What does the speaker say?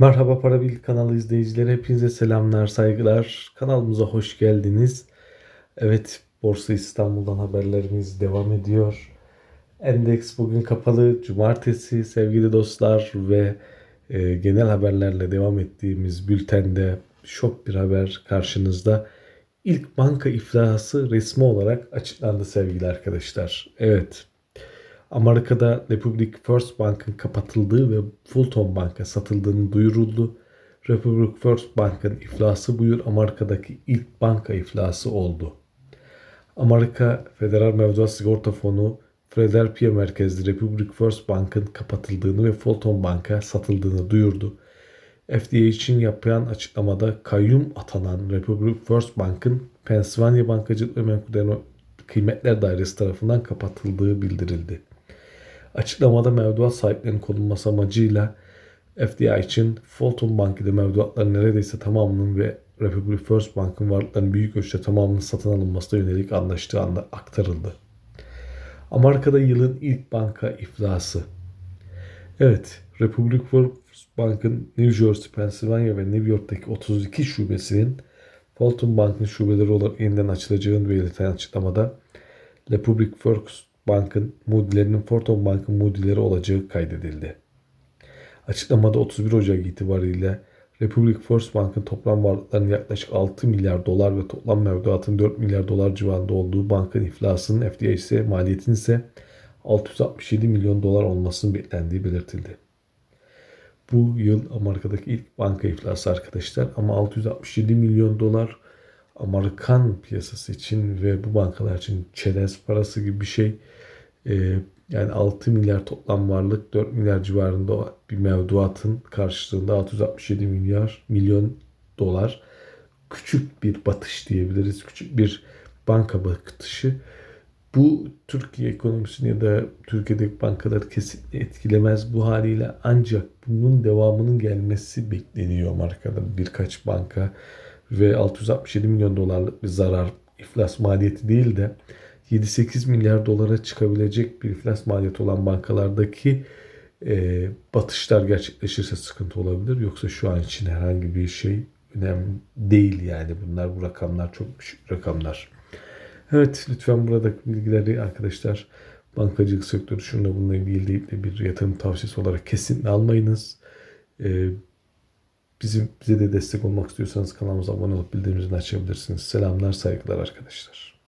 Merhaba Parabil kanalı izleyicileri hepinize selamlar saygılar kanalımıza hoş geldiniz. Evet Borsa İstanbul'dan haberlerimiz devam ediyor. Endeks bugün kapalı cumartesi sevgili dostlar ve e, genel haberlerle devam ettiğimiz bültende şok bir haber karşınızda. İlk banka iflası resmi olarak açıklandı sevgili arkadaşlar. Evet Amerika'da Republic First Bank'ın kapatıldığı ve Fulton Bank'a satıldığını duyuruldu. Republic First Bank'ın iflası bu yıl Amerika'daki ilk banka iflası oldu. Amerika Federal Mevduat Sigorta Fonu Philadelphia merkezli Republic First Bank'ın kapatıldığını ve Fulton Bank'a satıldığını duyurdu. FDA için yapılan açıklamada kayyum atanan Republic First Bank'ın Pennsylvania Bankacılık ve Menkul Kıymetler Dairesi tarafından kapatıldığı bildirildi. Açıklamada mevduat sahiplerinin korunması amacıyla FDI için Fulton Bank'ta mevduatların neredeyse tamamının ve Republic First Bank'ın varlıklarının büyük ölçüde tamamının satın alınmasına yönelik anlaştığı anda aktarıldı. Amerika'da yılın ilk banka iflası. Evet, Republic First Bank'ın New Jersey, Pennsylvania ve New York'taki 32 şubesinin Fulton Bank'ın şubeleri olarak yeniden açılacağını belirten açıklamada Republic First Bank'ın Moody'lerinin Fulton Bank'ın Moody'leri olacağı kaydedildi. Açıklamada 31 Ocak itibariyle Republic First Bank'ın toplam varlıklarının yaklaşık 6 milyar dolar ve toplam mevduatın 4 milyar dolar civarında olduğu bankın iflasının FDIC maliyetinin ise 667 milyon dolar olmasının beklendiği belirtildi. Bu yıl Amerika'daki ilk banka iflası arkadaşlar ama 667 milyon dolar Amerikan piyasası için ve bu bankalar için çerez parası gibi bir şey. Ee, yani 6 milyar toplam varlık 4 milyar civarında bir mevduatın karşılığında 667 milyar milyon dolar küçük bir batış diyebiliriz. Küçük bir banka batışı. Bu Türkiye ekonomisini ya da Türkiye'deki bankaları kesinlikle etkilemez bu haliyle ancak bunun devamının gelmesi bekleniyor markada birkaç banka ve 667 milyon dolarlık bir zarar iflas maliyeti değil de 7-8 milyar dolara çıkabilecek bir iflas maliyeti olan bankalardaki e, batışlar gerçekleşirse sıkıntı olabilir. Yoksa şu an için herhangi bir şey önemli değil yani bunlar bu rakamlar çok düşük rakamlar. Evet lütfen buradaki bilgileri arkadaşlar bankacılık sektörü şununla bununla ilgili deyip de bir yatırım tavsiyesi olarak kesinlikle almayınız. Ee, bizim bize de destek olmak istiyorsanız kanalımıza abone olup bildirimleri açabilirsiniz. Selamlar, saygılar arkadaşlar.